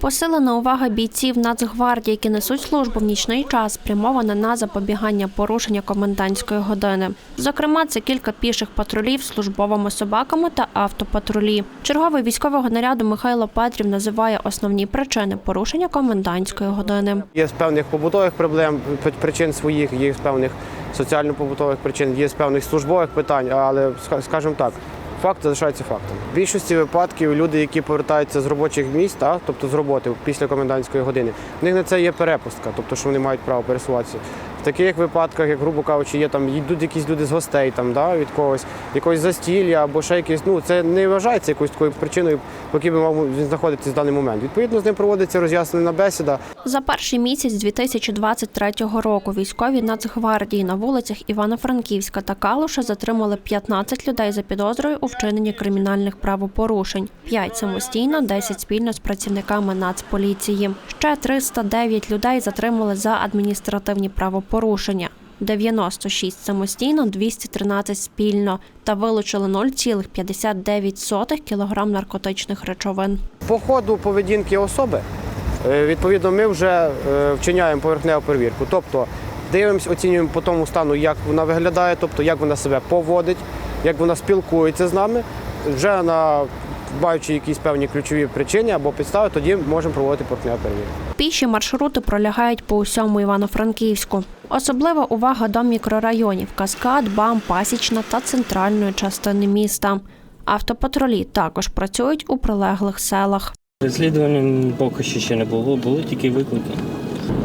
Посилена увага бійців Нацгвардії, які несуть службу в нічний час, спрямована на запобігання порушення комендантської години. Зокрема, це кілька піших патрулів службовими собаками та автопатрулі. Черговий військового наряду Михайло Петрів називає основні причини порушення комендантської години. Є з певних побутових проблем, причин своїх, є з певних соціально-побутових причин, є з певних службових питань, але ска- скажімо так. Факт залишається фактом. В більшості випадків люди, які повертаються з робочих місць, тобто з роботи після комендантської години, в них на це є перепустка, тобто що вони мають право пересуватися. В таких випадках, як грубо кажучи, є там йдуть якісь люди з гостей, там да, від когось, якогось застілля або ще якесь. Ну це не вважається якоюсь такою причиною, по якій мав він знаходитися в даний момент. Відповідно, з ним проводиться роз'яснена бесіда. За перший місяць 2023 року військові Нацгвардії на вулицях Івано-Франківська та Калуша затримали 15 людей за підозрою у вчиненні кримінальних правопорушень. 5 самостійно, 10 спільно з працівниками Нацполіції. Ще 309 людей затримали за адміністративні правопорушення. 96 самостійно, 213 спільно та вилучили 0,59 кг наркотичних речовин. По ходу поведінки особи, е, відповідно, ми вже е, вчиняємо поверхневу перевірку. Тобто дивимося, оцінюємо по тому стану, як вона виглядає, тобто як вона себе поводить, як вона спілкується з нами. Вже на бачачи якісь певні ключові причини або підстави, тоді можемо проводити поверхневу перевірку. Піші маршрути пролягають по усьому Івано-Франківську. Особлива увага до мікрорайонів Каскад, БАМ, Пасічна та центральної частини міста. Автопатрулі також працюють у прилеглих селах. Розслідування поки що ще не було, були тільки виклики.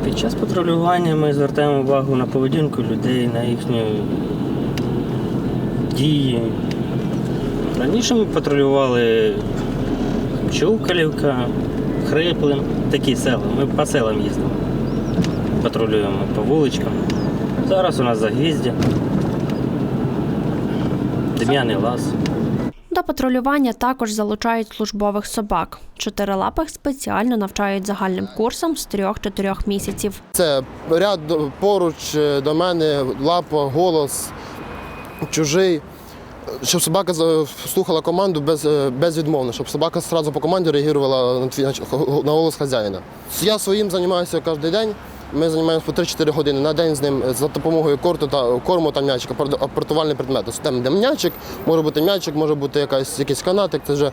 Під час патрулювання ми звертаємо увагу на поведінку людей, на їхні дії. Раніше ми патрулювали Чукалівка, Хриплин, такі села. Ми по селам їздимо. Патрулюємо по вуличкам. Зараз у нас загвіздя, Дем'яний лаз. До патрулювання також залучають службових собак. Чотирилапих спеціально навчають загальним курсом з 3-4 місяців. Це ряд поруч е, до мене, лапа, голос, чужий. Щоб собака слухала команду без, е, безвідмовно, щоб собака одразу по команді реагувала на, твій- на голос хазяїна. Я своїм займаюся кожен день. Ми займаємося по 3-4 години на день з ним за допомогою корту та корму та м'ячика, апор- апортувальний предмет. Тобто Там, де м'ячик, може бути м'ячик, може бути якась, якийсь канатик. Це вже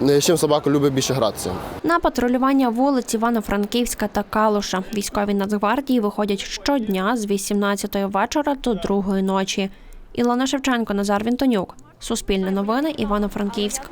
е, з чим собака любить більше гратися. На патрулювання вулиць Івано-Франківська та Калуша військові Нацгвардії виходять щодня з 18 вечора до 2 ночі. Ілона Шевченко, Назар Вінтонюк. Суспільне новини, Івано-Франківськ.